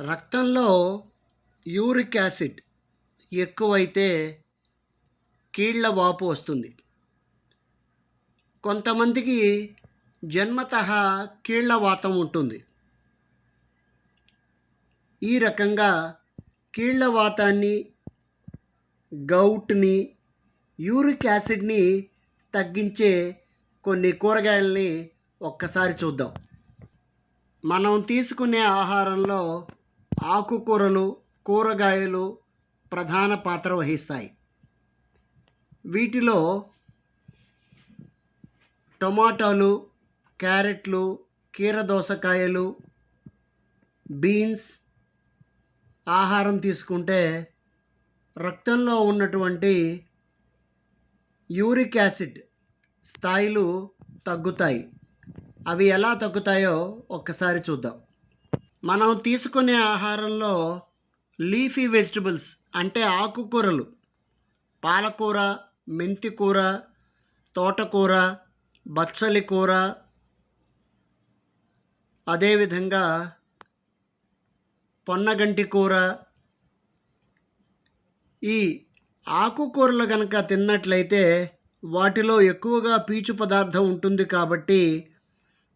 రక్తంలో uric acid ఎక్కువైతే కీళ్ళ వాపు వస్తుంది. కొంతమందికి జన్మత కీళ్ళ వాతం ఉంటుంది. ఈ రకంగా కీళ్ళ వాతాన్ని గౌట్ని యూరిక్ యాసిడ్ని తగ్గించే కొన్ని కూరగాయలని ఒక్కసారి చూద్దాం. మనం తీసుకునే ఆహారంలో ఆకుకూరలు కూరగాయలు ప్రధాన పాత్ర వహిస్తాయి. వీటిలో టొమాటోలు క్యారెట్లు కీరదోసకాయలు బీన్స్ ఆహారం తీసుకుంటే రక్తంలో ఉన్నటువంటి యూరిక్ యాసిడ్ స్థాయిలు తగ్గుతాయి. అవి ఎలా తగ్గుతాయో ఒక్కసారి చూద్దాం. మనం తీసుకునే ఆహారంలో లీఫీ వెజిటబుల్స్ అంటే ఆకుకూరలు. పాలకూర మెంతికూర తోటకూర బచ్చలి కూర అదేవిధంగా పొన్నగంటి కూర ఈ ఆకుకూరలు కనుక తిన్నట్లయితే వాటిలో ఎక్కువగా పీచు పదార్థం ఉంటుంది కాబట్టి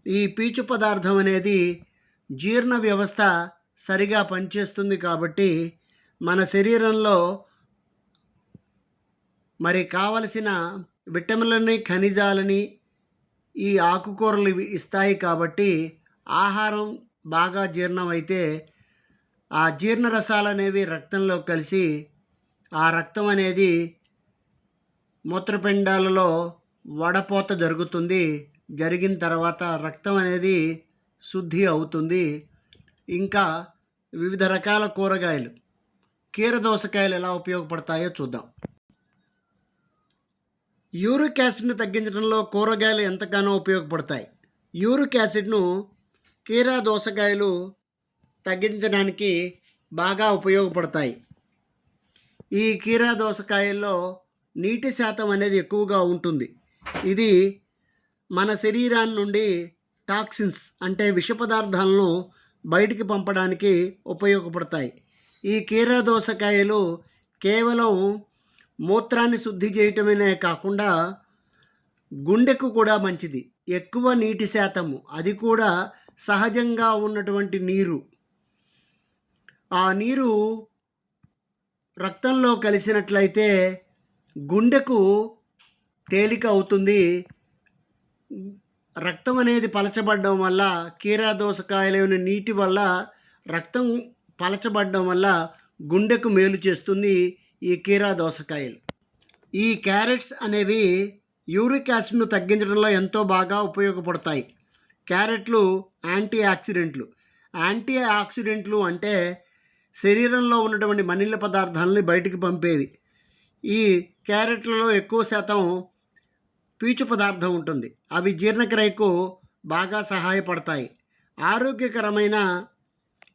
ఈ పీచు పదార్థం అనేది జీర్ణ వ్యవస్థ సరిగా పనిచేస్తుంది కాబట్టి మన శరీరంలో మరి కావలసిన విటమిన్లని ఖనిజాలని ఈ ఆకుకూరలు ఇస్తాయి కాబట్టి ఆహారం బాగా జీర్ణం అయితే ఆ జీర్ణ రసాలు అనేవి రక్తంలో కలిసి ఆ రక్తం అనేది మూత్రపిండాలలో వడపోత జరుగుతుంది. జరిగిన తర్వాత రక్తం అనేది శుద్ధి అవుతుంది. ఇంకా వివిధ రకాల కూరగాయలు. కీర దోసకాయలు ఎలా ఉపయోగపడతాయో చూద్దాం. యూరిక్ యాసిడ్ను తగ్గించడంలో కూరగాయలు ఎంతగానో ఉపయోగపడతాయి. యూరిక్ యాసిడ్ను కీరా దోసకాయలు తగ్గించడానికి బాగా ఉపయోగపడతాయి. ఈ కీరా దోసకాయల్లో నీటి శాతం అనేది ఎక్కువగా ఉంటుంది. ఇది మన శరీరాన్ని నుండి టాక్సిన్స్ అంటే విష పదార్థాలను బయటికి పంపడానికి ఉపయోగపడతాయి. ఈ కీరా దోసకాయలు కేవలం మూత్రాన్ని శుద్ధి చేయటమే కాకుండా గుండెకు కూడా మంచిది. ఎక్కువ నీటి శాతము అది కూడా సహజంగా ఉన్నటువంటి నీరు. ఆ నీరు రక్తంలో కలిసినట్లయితే గుండెకు తేలిక అవుతుంది. రక్తం అనేది పలచబడడం వల్ల కీరాదోసకాయలోని నీటి వల్ల రక్తం పలచబడడం వల్ల గుండెకు మేలు చేస్తుంది ఈ కీరా దోసకాయలు. ఈ క్యారెట్స్ అనేవి యూరిక్ యాసిడ్ను తగ్గించడంలో ఎంతో బాగా ఉపయోగపడతాయి. క్యారెట్లు యాంటీ ఆక్సిడెంట్లు యాంటీ ఆక్సిడెంట్లు అంటే శరీరంలో ఉన్నటువంటి మనిళ్ళ పదార్థాలని బయటికి పంపేవి. ఈ క్యారెట్లలో ఎక్కువ శాతం పీచు పదార్థం ఉంటుంది. అవి జీర్ణక్రియకు బాగా సహాయపడతాయి. ఆరోగ్యకరమైన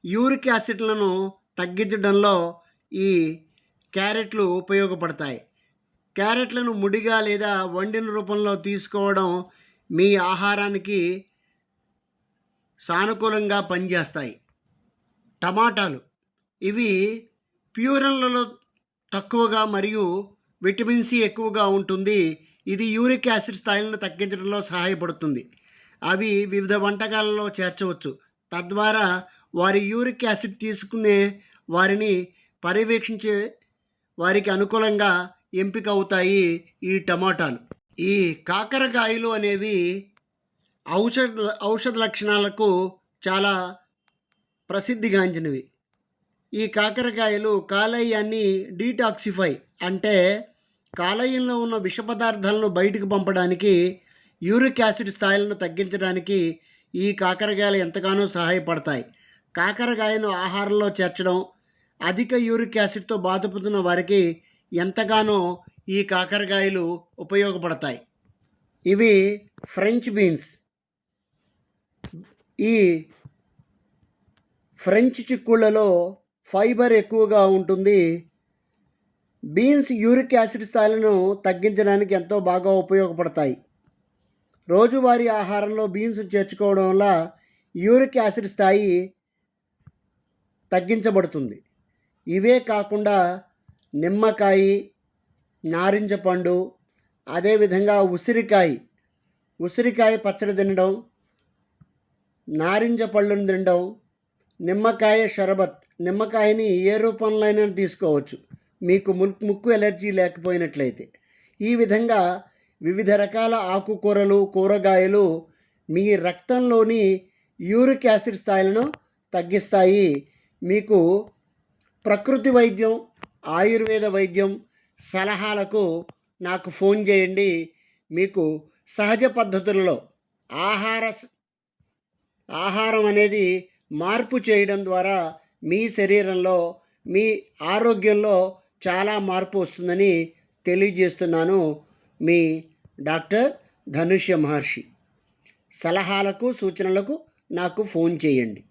యూరిక్ యాసిడ్లను తగ్గించడంలో ఈ క్యారెట్లు ఉపయోగపడతాయి. క్యారెట్లను ముడిగా లేదా వండిన రూపంలో తీసుకోవడం మీ ఆహారానికి సానుకూలంగా పనిచేస్తాయి. టమాటాలు. ఇవి ప్యూరన్లలో తక్కువగా మరియు విటమిన్ సి ఎక్కువగా ఉంటుంది. ఇది యూరిక్ యాసిడ్ స్థాయిలను తగ్గించడంలో సహాయపడుతుంది. అవి వివిధ వంటకాలలో చేర్చవచ్చు. తద్వారా వారి యూరిక్ యాసిడ్ తీసుకునే వారిని పర్యవేక్షించే వారికి అనుకూలంగా ఎంపిక అవుతాయి ఈ టమాటాలు. ఈ కాకరకాయలు అనేవి ఔషధ ఔషధ లక్షణాలకు చాలా ప్రసిద్ధిగాంచినవి. ఈ కాకరకాయలు కాలేయాన్ని డీటాక్సిఫై అంటే కాలేయంలో ఉన్న విష పదార్థాలను బయటకు పంపడానికి యూరిక్ యాసిడ్ స్థాయిలను తగ్గించడానికి ఈ కాకరకాయలు ఎంతగానో సహాయపడతాయి. కాకరకాయను ఆహారంలో చేర్చడం అధిక యూరిక్ యాసిడ్తో బాధపడుతున్న వారికి ఎంతగానో ఈ కాకరకాయలు ఉపయోగపడతాయి. ఇవి ఫ్రెంచ్ బీన్స్. ఈ ఫ్రెంచ్ చిక్కుళ్ళలో ఫైబర్ ఎక్కువగా ఉంటుంది. బీన్స్ యూరిక్ యాసిడ్ స్థాయిలను తగ్గించడానికి ఎంతో బాగా ఉపయోగపడతాయి. రోజువారీ ఆహారంలో బీన్స్ చేర్చుకోవడం వల్ల యూరిక్ యాసిడ్ స్థాయి తగ్గించబడుతుంది. ఇవే కాకుండా నిమ్మకాయ నారింజ పండు అదేవిధంగా ఉసిరికాయ. ఉసిరికాయ పచ్చడి తినడం నారింజ పళ్ళును తినడం నిమ్మకాయ షరబత్ నిమ్మకాయని ఏ రూపంలో అయినా తీసుకోవచ్చు. మీకు ముక్కు ముక్కు ఎలర్జీ లేకపోయినట్లయితే. ఈ విధంగా వివిధ రకాల ఆకుకూరలు కూరగాయలు మీ రక్తంలోని యూరిక్ యాసిడ్ స్థాయిలను తగ్గిస్తాయి. మీకు ప్రకృతి వైద్యం ఆయుర్వేద వైద్యం సలహాలకు నాకు ఫోన్ చేయండి. మీకు సహజ పద్ధతులలో ఆహార స- ఆహారం అనేది మార్పు చేయడం ద్వారా మీ శరీరంలో మీ ఆరోగ్యంలో చాలా మార్పు వస్తుందని తెలియజేస్తున్నాను మీ డాక్టర్ ధనుష్య మహర్షి. సలహాలకు సూచనలకు నాకు ఫోన్ చేయండి.